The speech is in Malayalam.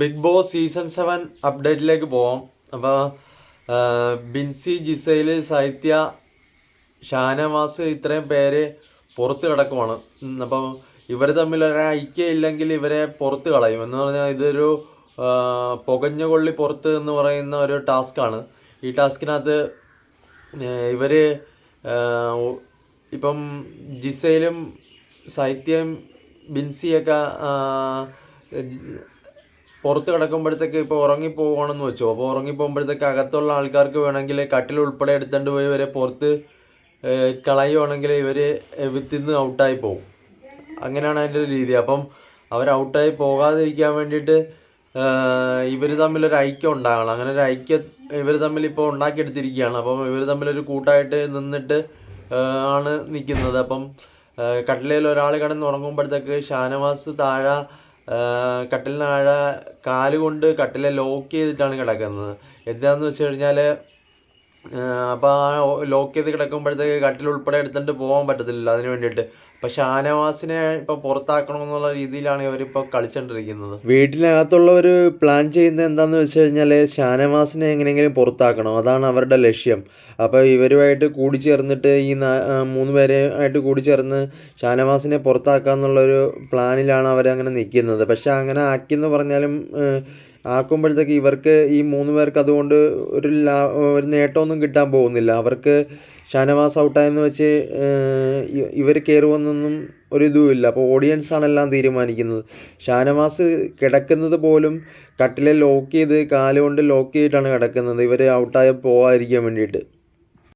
ബിഗ് ബോസ് സീസൺ സെവൻ അപ്ഡേറ്റിലേക്ക് പോവാം. അപ്പോൾ ബിൻസി ജിസൈൽ സാഹിത്യ ഷാനവാസ് ഇത്രയും പേര് പുറത്ത് കിടക്കുവാണ്. അപ്പം ഇവർ തമ്മിൽ ഒരു ഇല്ലെങ്കിൽ ഇവരെ പുറത്ത് കളയും. എന്ന് പറഞ്ഞാൽ ഇതൊരു പുകഞ്ഞുകൊള്ളി പുകഞ്ഞ കൊള്ളി പുറത്ത് എന്ന് പറയുന്ന ഒരു ടാസ്ക്കാണ് ഈ ടാസ്കിനകത്ത് ഇവർ ഇപ്പം ജിസയിലും സാഹിത്യം ബിൻസിയൊക്കെ പുറത്ത് കിടക്കുമ്പോഴത്തേക്ക് ഇപ്പോൾ ഉറങ്ങിപ്പോവാണെന്ന് വെച്ചോ. അപ്പോൾ ഉറങ്ങിപ്പോകുമ്പോഴത്തേക്ക് അകത്തുള്ള ആൾക്കാർക്ക് വേണമെങ്കിൽ കട്ടിൽ ഉൾപ്പെടെ എടുത്തുകൊണ്ട് പോയി ഇവരെ പുറത്ത് കളയുവാണെങ്കിൽ ഇവർ വിത്തിന്ന് ഔട്ടായി പോകും അങ്ങനെയാണ് അതിന്റെ ഒരു രീതി. അപ്പം അവർ ഔട്ടായി പോകാതിരിക്കാൻ വേണ്ടിയിട്ട് ഇവർ തമ്മിലൊരു ഐക്യം ഉണ്ടാകണം. അങ്ങനെ ഒരു ഐക്യം ഇവർ തമ്മിൽ ഇപ്പോൾ ഉണ്ടാക്കിയെടുത്തിരിക്കുകയാണ്. അപ്പം ഇവർ തമ്മിലൊരു കൂട്ടായിട്ട് നിന്നിട്ട് ആണ് നിൽക്കുന്നത്. അപ്പം കട്ടിലയിൽ ഒരാൾ കിടന്ന് ഉറങ്ങുമ്പോഴത്തേക്ക് ഷാനവാസ് താഴെ കട്ടിലിന് താഴെ കാൽ കൊണ്ട് കട്ടിലെ ലോക്ക് ചെയ്തിട്ടാണ് കിടക്കുന്നത്. എന്താണെന്ന് വെച്ച് കഴിഞ്ഞാൽ അപ്പോൾ ആ ലോക്ക് ചെയ്ത് കിടക്കുമ്പോഴത്തേക്ക് കട്ടിൽ ഉൾപ്പെടെ എടുത്തിട്ട് പോകാൻ പറ്റത്തില്ല അതിന് വേണ്ടിയിട്ട്. അപ്പോൾ ഷാനവാസിനെ ഇപ്പോൾ പുറത്താക്കണമെന്നുള്ള രീതിയിലാണ് ഇവരിപ്പോൾ കളിച്ചുകൊണ്ടിരിക്കുന്നത് വീട്ടിനകത്തുള്ളവർ പ്ലാൻ ചെയ്യുന്നത് എന്താണെന്ന് വെച്ച് കഴിഞ്ഞാൽ ഷാനവാസിനെ എങ്ങനെയെങ്കിലും പുറത്താക്കണം. അതാണ് അവരുടെ ലക്ഷ്യം. അപ്പോൾ ഇവരുമായിട്ട് കൂടിച്ചേർന്നിട്ട് ഈ മൂന്ന് പേരെ ആയിട്ട് കൂടിച്ചേർന്ന് ഷാനവാസിനെ പുറത്താക്കാന്നുള്ളൊരു പ്ലാനിലാണ് അവരങ്ങനെ നിൽക്കുന്നത്. പക്ഷെ അങ്ങനെ ആക്കിയെന്ന് പറഞ്ഞാലും ആക്കുമ്പോഴത്തേക്ക് ഇവർക്ക് ഈ മൂന്ന് പേർക്ക് അതുകൊണ്ട് ഒരു ലാ ഒരു നേട്ടമൊന്നും കിട്ടാൻ പോകുന്നില്ല. അവർക്ക് ഷാനവാസ് ഔട്ടായെന്ന് വെച്ച് ഇവർ കയറുമെന്നൊന്നും ഒരു ഇതുമില്ല അപ്പോൾ ഓഡിയൻസ് ആണ് എല്ലാം തീരുമാനിക്കുന്നത്. ഷാനവാസ് കിടക്കുന്നത് പോലും കട്ടിലെ ലോക്ക് ചെയ്ത് കാലുകൊണ്ട് ലോക്ക് ചെയ്തിട്ടാണ് കിടക്കുന്നത്. ഇവർ ഔട്ടായി പോകാതിരിക്കാൻ വേണ്ടിയിട്ട്.